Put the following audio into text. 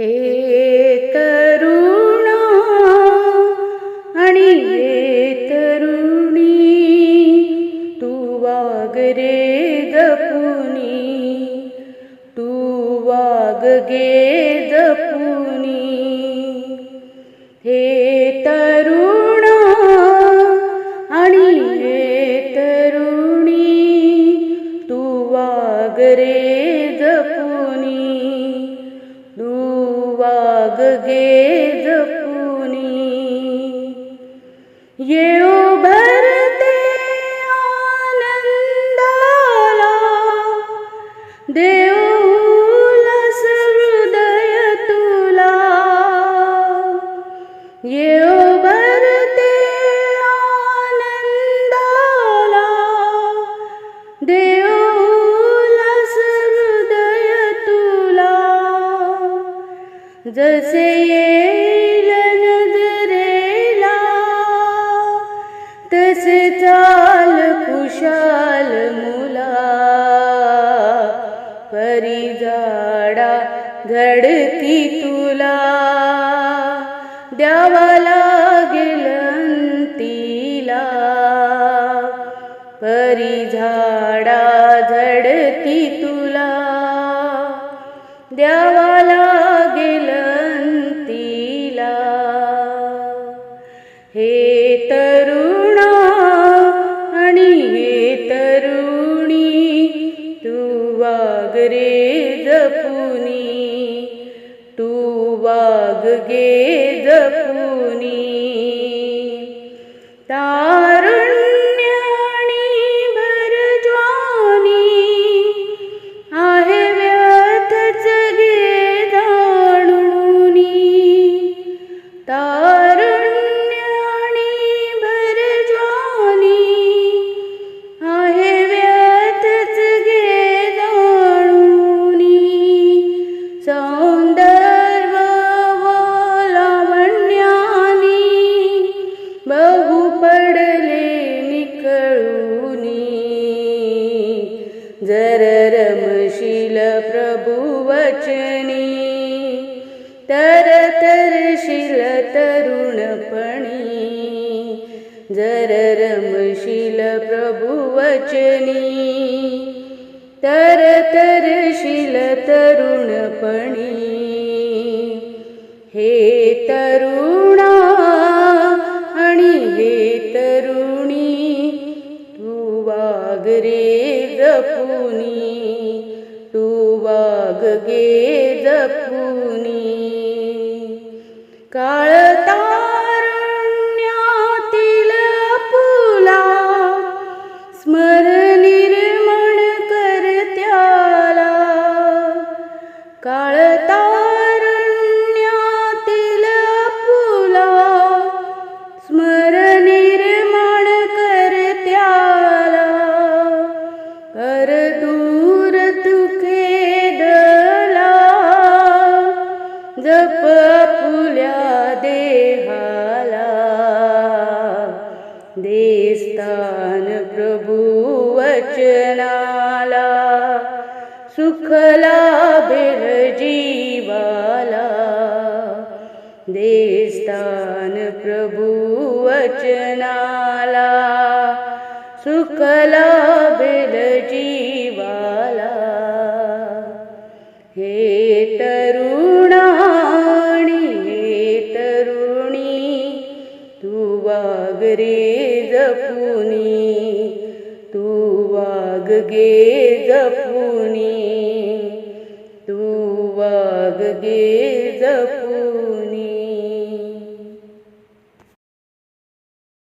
हे तरुणा आणि हे तरुणी तू वाग रे जपुनी तू वाग गे जपुनी. हे तरुणा आणि हे तरुणी तू वाग रे जपुनी येऊ भरते आनंदाला देऊलस हृदय तुला। येऊ भरते आनंदाला देऊलस हृदय तुला। जसे तसे चाल कुशाल मुला. परी झाडा झडती तुला. द्यावा लागेल अंतीला. परी झाडा झडती तुला. द्यावा लागेल वाग गे जपुनी. ता जर प्रभुवचनी प्रभु वचनी। तर तरशील तरुणपणी जर रमशील प्रभु वचनी। तर तरशील तरुणपणी हे तरुणा आणि हे तरुणी तू वागरे जपुनी तू वाग गे जपुनी. काळ लेला देस्थान प्रभुवचना सुखला बिरजिवा देस्थान प्रभुवचनाला सुखला बिरजीवाला हे वाग रे जपुनी तू वाग गे जपुनी तू वाग गे